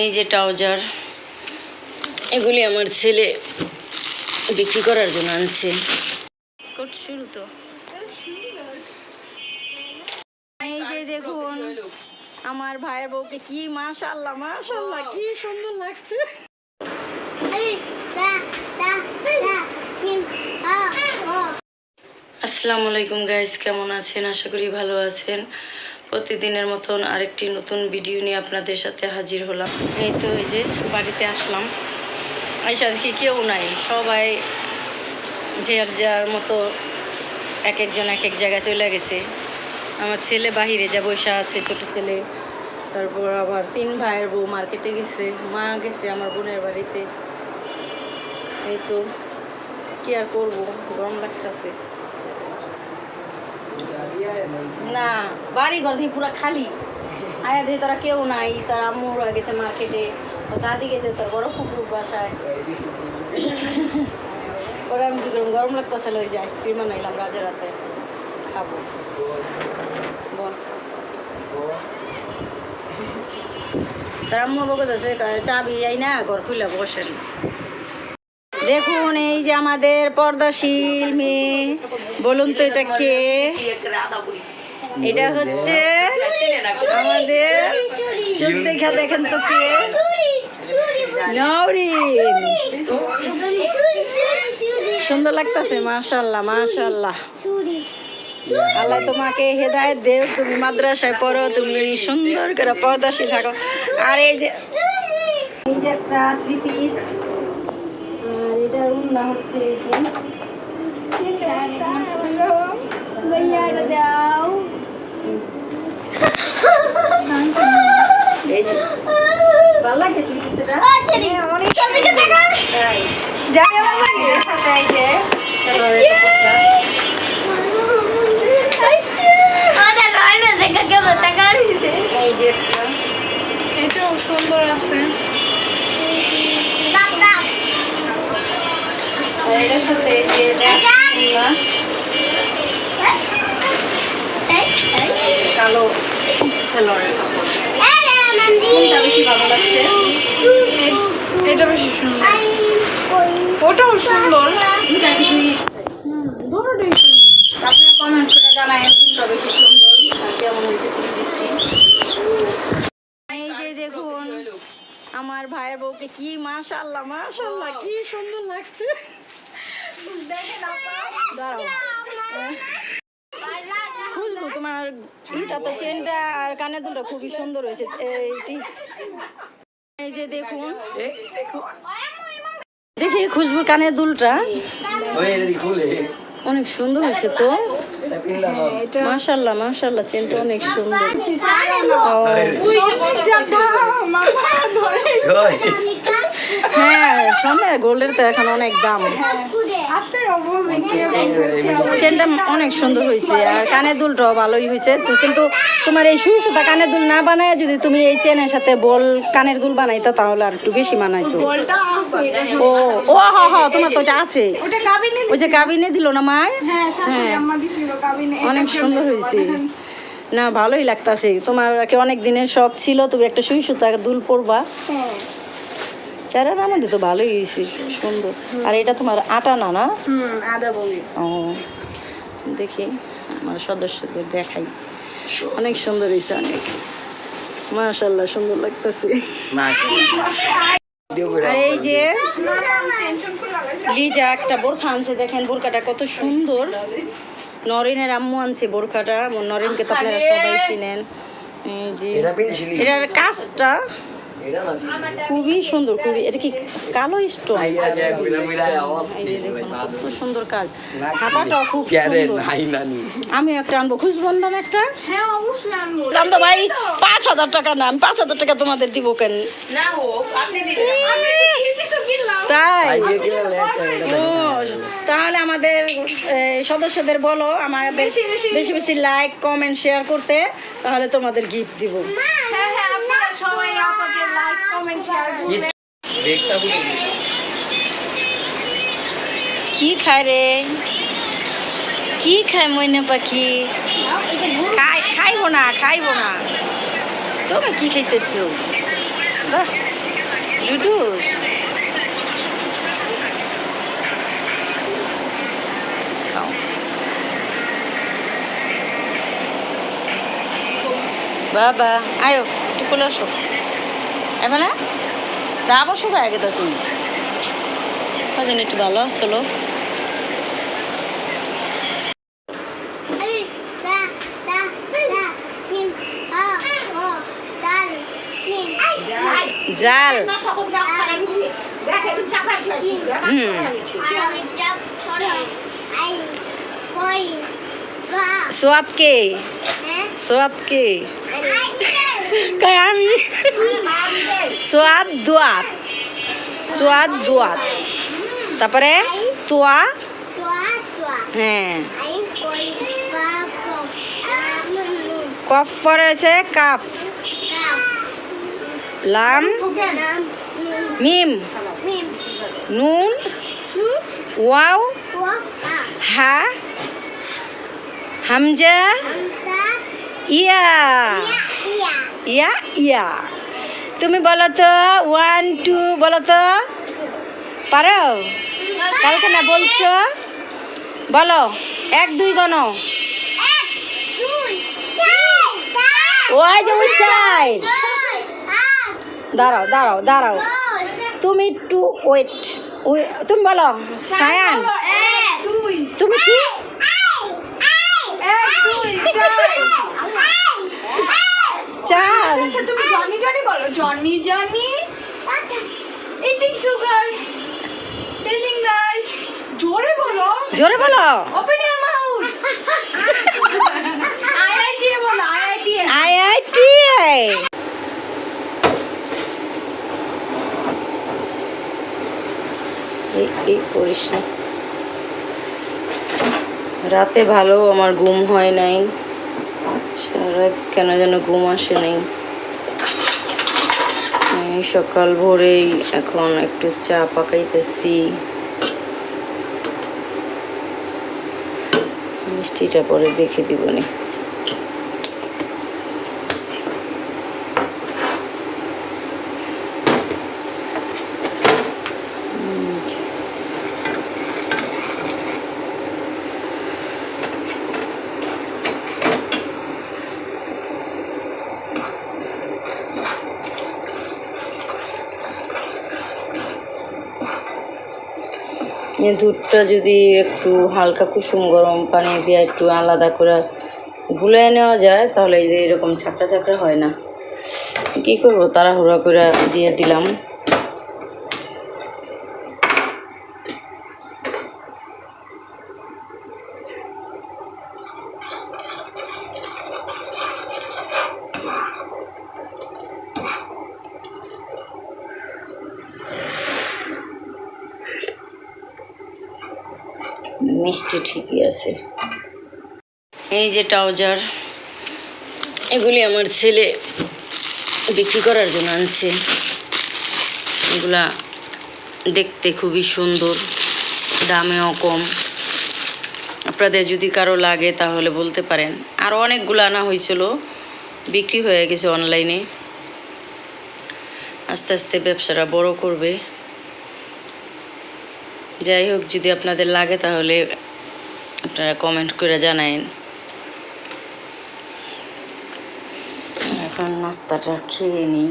এই যে ট্রাউজার এগুলি আমার ছেলে বিক্রি করার জন্য আনছে। শুরু তো। এই যে দেখুন আমার ভাইয়ের বউকে কি মাশাল্লাহ মাশাল্লাহ কি সুন্দর লাগছে। আসসালামু আলাইকুম গাইস কেমন আছেন? আশা করি ভালো আছেন। প্রতিদিনের মতন আরেকটি নতুন ভিডিও নিয়ে আপনাদের সাথে হাজির হলাম। এই তো এই যে বাড়িতে আসলাম। আইসা দেখি কেউ নাই। সবাই যার যার মতো এক একজন এক এক জায়গায় চলে গেছে। আমার ছেলে বাহিরে যা বসে আছে, ছোট ছেলে। তারপর আবার তিন ভাইয়ের বউ মার্কেটে গেছে। মা গেছে আমার বোনের বাড়িতে। এই তো, কি আর করব? গরম লাগতেছে। না বাড়ি ঘর দিয়ে পুরো খালি। আয়া দিয়ে তারা কেউ নাই, তার আম্মু রয়ে গেছে মার্কেটে তো দাদি গেছে তার বড় কুকুর বাসায়। পরে আমি করলাম গরম লাগতেছিল ওই যে আইসক্রিম আনাইলাম রাজা রাতে। খাব। বল। তার আম্মু বকে আছে চাবি যাই না ঘর খুলে বসেন। দেখুন এই যে আমাদের পর্দাশীল মেয়ে বলুন তো এটা কে? এটা হচ্ছে আমাদের দেখা, দেখেন তো কে? সুন্দর লাগতেছে, মাশাল্লাহ মাশাল্লাহ। আল্লাহ তোমাকে হেদায়ত দেও, তুমি মাদ্রাসায় পড়ো, তুমি সুন্দর করে পর্দাশীল থাকো। আর এই যে একটা এটার হচ্ছে এই যে এই যে ভালো লাগে এই যে এই যে একটা। সুন্দর আছে এটার সাথে যে কালো বেশি ভালো লাগছে? সুন্দর। ওটাও সুন্দর। দুটা দুটোটাই বেশি সুন্দর কেমন হয়েছে এই যে দেখুন, আমার ভাইয়ের বউকে কি মাশাল্লাহ মাশাল্লাহ কি সুন্দর লাগছে। দাঁড়াও। খুশবু তোমার ইটা তো চেনটা আর কানে দুটো খুবই সুন্দর হয়েছে। এইটি এই যে দেখুন। দেখি খুশবুর কানের দুলটা। অনেক সুন্দর হয়েছে তো। মাশাল্লাহ মাশাল্লাহ চেনটা অনেক সুন্দর। ও, হ্যাঁ গোল্ডের তো এখন অনেক দাম। চেনটা অনেক সুন্দর হয়েছে আর কানের দুলটাও ভালোই হয়েছে। কিন্তু তোমার এই সুই সুতা কানের দুল না বানায় যদি তুমি এই চেনের সাথে বল কানের দুল বানাইতো তাহলে আর একটু বেশি মানাইতো ও ও হ হ তোমার তো ওটা আছে। ওই যে কাবিনে দিল না মায়? হ্যাঁ হ্যাঁ। অনেক সুন্দর হয়েছে। না ভালোই লাগতাছে। তোমার অনেক দিনের শখ ছিল তুমি একটা সুই সুতা দুল পরবা। চারার আমাদের তো ভালোই হয়েছে সুন্দর। আর এটা তোমার আটা না না? হুম আদা বলি। ও দেখি আমার সদস্যদের দেখাই। অনেক সুন্দর হয়েছে অনেক। মাশাল্লাহ সুন্দর লাগতেছে। আর এই যে লিজা একটা বোরখা আনছে দেখেন বোরখাটা কত সুন্দর। নরিনের আম্মু আনছে বোরখাটা নরিনকে তো আপনারা সবাই চিনেন। যে এটার কাজটা খুবই সুন্দর খুবই এটা কি কালো স্টোন? কত সুন্দর কাজ। হাতাটাও খুব আমি একটা আনব। একটা? হ্যাঁ দাম তো ভাই পাঁচ হাজার টাকা না আমি পাঁচ হাজার টাকা তোমাদের দিব কেন? না হোক আপনি দিবেন আমি তো থ্রি পিসও কিনলাম তাই? তাহলে আমাদের সদস্যদের বলো আমাদের বেশি বেশি- লাইক কমেন্ট শেয়ার করতে। তাহলে তোমাদের গিফট দিব। হ্যাঁ হ্যাঁ সবাই আমাকে লাইক কমেন্ট শেয়ার করবেন কি খায় রে কি খায় ময়না পাখি খাই খাইবো না খাইবো না তুমি কি খাইতেছো বাহ লুডুস খাও বাবা আয়ো একটু চলে আসো। তা আবার শুকায় গেছে তুমি কদিন একটু ভালো আসলো জাল। সোয়াদ কে সোয়াদ কে কয় আমি সোয়াদ দুয়াত সোয়াদ দুয়াত তারপরে তোয়া হ্যাঁ কফ পরে হয়েছে কাপ লাম মিম নুন ওয়াও হা হামজা ইয়া ইয়া ইয়া। তুমি বলো তো ওয়ান টু বলো তো। পারো? কালকে না বলছো? বলো এক দুই গণ। ওই যে ওই দাঁড়াও দাঁড়াও দাঁড়াও। তুমি একটু ওয়েট তুমি বলো সায়ান। তুমি কি? চার আচ্ছা তুমি জনি জনি বলো Johnny Johnny. Eating sugar telling জোরে বলো। জোরে বলো। ওপেন ইওর মাউথ আইআইটি বলো আইআইটি আই আই টি এই এই করিস না। রাতে ভালো আমার ঘুম হয় নাই। কেন যেন ঘুম আসে নেই। সকাল ভোরেই এখন একটু চা পাকাইতেছি। মিষ্টিটা পরে দেখে দিবনি। দুধটা যদি একটু হালকা কুসুম গরম পানি দিয়ে একটু আলাদা করে গুলে নেওয়া যায়, তাহলে এই যে এরকম ছাকড়া ছাকড়া হয় না। কী করব, তাড়াহুড়া করে দিয়ে দিলাম। মিষ্টি ঠিকই আছে। এই যে ট্রাউজার, এগুলি আমার ছেলে বিক্রি করার জন্য আনছে। এগুলা দেখতে খুবই সুন্দর, দামেও কম। আপনাদের যদি কারও লাগে তাহলে বলতে পারেন। আরও অনেকগুলো আনা হয়েছিল, বিক্রি হয়ে গেছে অনলাইনে আস্তে আস্তে ব্যবসাটা বড় করবে। যাই হোক যদি আপনাদের লাগে তাহলে আপনারা কমেন্ট করে জানায়েন। এখন নাস্তাটা খেয়ে নিই।